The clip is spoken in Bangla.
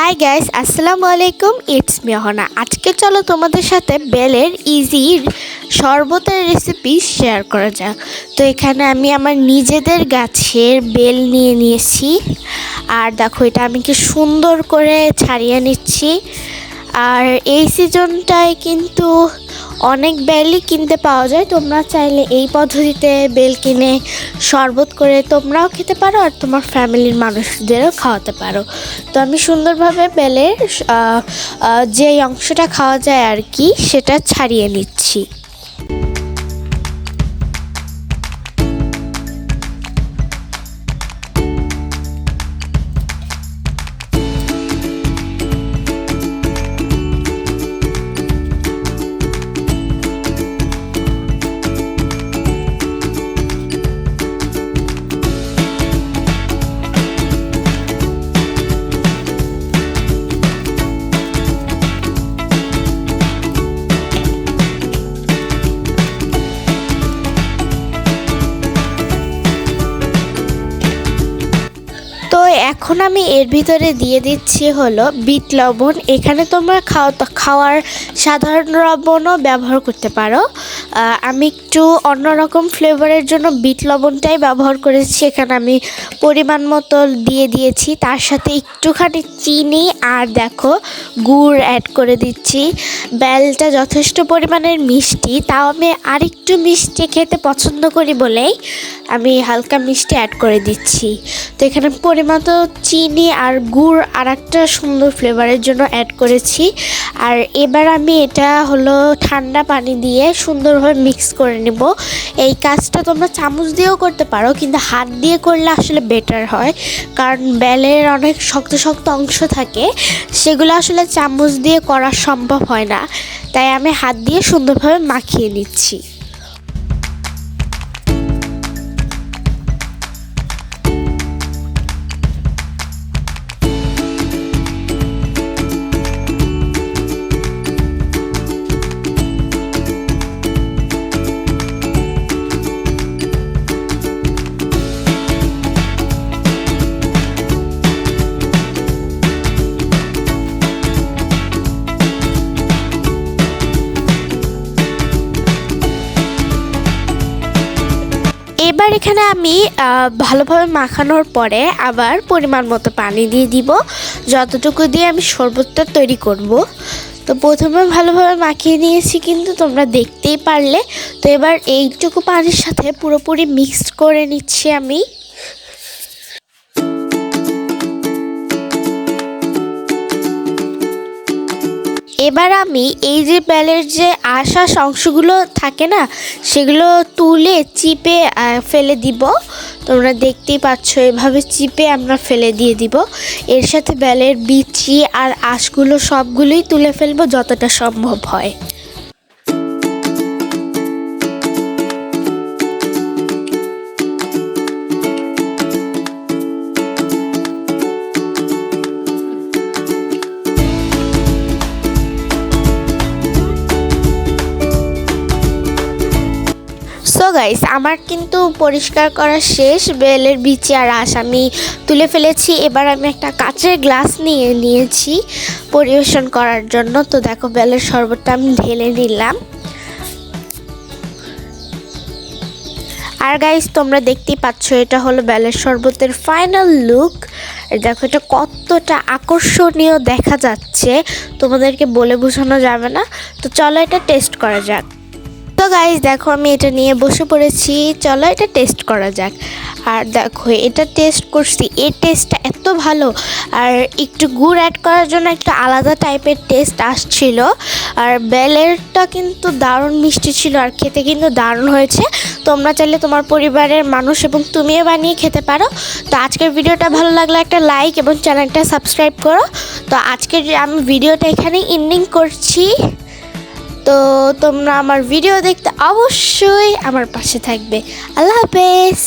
হাই গ্যাস আসসালামু আলাইকুম ইটস মেহনা। আজকে চলো তোমাদের সাথে বেলের ইজির শরবতের রেসিপি শেয়ার করা যাক। তো এখানে আমি আমার নিজেদের গাছের বেল নিয়ে নিয়েছি। আর দেখো, এটা আমি কি সুন্দর করে ছাড়িয়ে নিচ্ছি। আর এই সিজনটায় কিন্তু অনেক বেলই কিনতে পাওয়া যায়। তোমরা চাইলে এই পদ্ধতিতে বেল কিনে শরবত করে তোমরাও খেতে পারো আর তোমার ফ্যামিলির মানুষদেরও খাওয়াতে পারো। তো আমি সুন্দরভাবে বেলের যে অংশটা খাওয়া যায় আর কি, সেটা ছাড়িয়ে নিচ্ছি। এখন আমি এর ভিতরে দিয়ে দিচ্ছি হলো বিট লবণ। এখানে তোমরা খাওয়া খাওয়ার সাধারণ লবণও ব্যবহার করতে পারো। আমি একটু অন্যরকম ফ্লেভারের জন্য বিট লবণটাই ব্যবহার করেছি। এখানে আমি পরিমাণ মতো দিয়ে দিয়েছি। তার সাথে একটুখানি চিনি আর দেখো গুড় অ্যাড করে দিচ্ছি। বেলটা যথেষ্ট পরিমাণের মিষ্টি, তাও আমি আরেকটু মিষ্টি খেতে পছন্দ করি বলেই আমি হালকা মিষ্টি অ্যাড করে দিচ্ছি। তো এখানে পরিমাণ তো চিনি আর গুড় আর একটা সুন্দর ফ্লেভারের জন্য অ্যাড করেছি। আর এবার আমি এটা হলো ঠান্ডা পানি দিয়ে সুন্দরভাবে মিক্স করে নেব। এই কাজটা তোমরা চামচ দিয়েও করতে পারো, কিন্তু হাত দিয়ে করলে আসলে বেটার হয়। কারণ বেলের অনেক শক্ত শক্ত অংশ থাকে, সেগুলো আসলে চামচ দিয়ে করা সম্ভব হয় না। তাই আমি হাত দিয়ে সুন্দরভাবে মাখিয়ে নিচ্ছি। এবার এখানে আমি ভালোভাবে মাখানোর পরে আবার পরিমাণ মতো পানি দিয়ে দিব। যতটুকু দিয়ে আমি শরবতটা তৈরি করব। তো প্রথমে ভালোভাবে মাখিয়ে নিয়েছি কিন্তু তোমরা দেখতেই পারলে। তো এবার এইটুকু পানির সাথে পুরোপুরি মিক্সড করে নিচ্ছি আমি। এবার আমি এই যে বেলের যে আশা অংশগুলো থাকে না, সেগুলো তুলে চিপে ফেলে দিব। তোমরা দেখতেই পাচ্ছ, এভাবে চিপে আমরা ফেলে দিয়ে দিব। এর সাথে বেলের বিচি আর আঁশগুলো সবগুলোই তুলে ফেলব যতটা সম্ভব হয়। গাইস আমার কিন্তু পরিষ্কার করা শেষ, বেলের বিচি আর আঁশ আমি তুলে ফেলেছি। এবার আমি একটা কাচের গ্লাস নিয়ে নিয়েছি পরিবেশন করার জন্য। তো দেখো, বেলের শরবতটা আমি ঢেলে নিলাম। আর গাইস তোমরা দেখতেই পাচ্ছ, এটা হলো বেলের শরবতের ফাইনাল লুক দেখো, এটা কতটা আকর্ষণীয় দেখা যাচ্ছে। তোমাদেরকে বলে বোঝানো যাবে না। তো চলো এটা টেস্ট করা যাক। গাইজ দেখো আমি এটা নিয়ে বসে পড়েছি। চলো এটা টেস্ট করা যাক। আর দেখো, এটা টেস্ট করছি। এর টেস্টটা এত ভালো। আর একটু গুড় অ্যাড করার জন্য একটা আলাদা টাইপের টেস্ট আসছিল। আর বেলেরটা কিন্তু দারুণ মিষ্টি ছিল আর খেতে কিন্তু দারুণ হয়েছে। তোমরা চাইলে তোমার পরিবারের মানুষ এবং তুমিও বানিয়ে খেতে পারো। তো আজকের ভিডিওটা ভালো লাগলে একটা লাইক এবং চ্যানেলটা সাবস্ক্রাইব করো। তো আজকের আমি ভিডিওটা এখানেই এন্ডিং করছি। তো তোমরা আমার ভিডিও দেখতে অবশ্যই আমার পাশে থাকবে। আল্লাহ হাফেজ।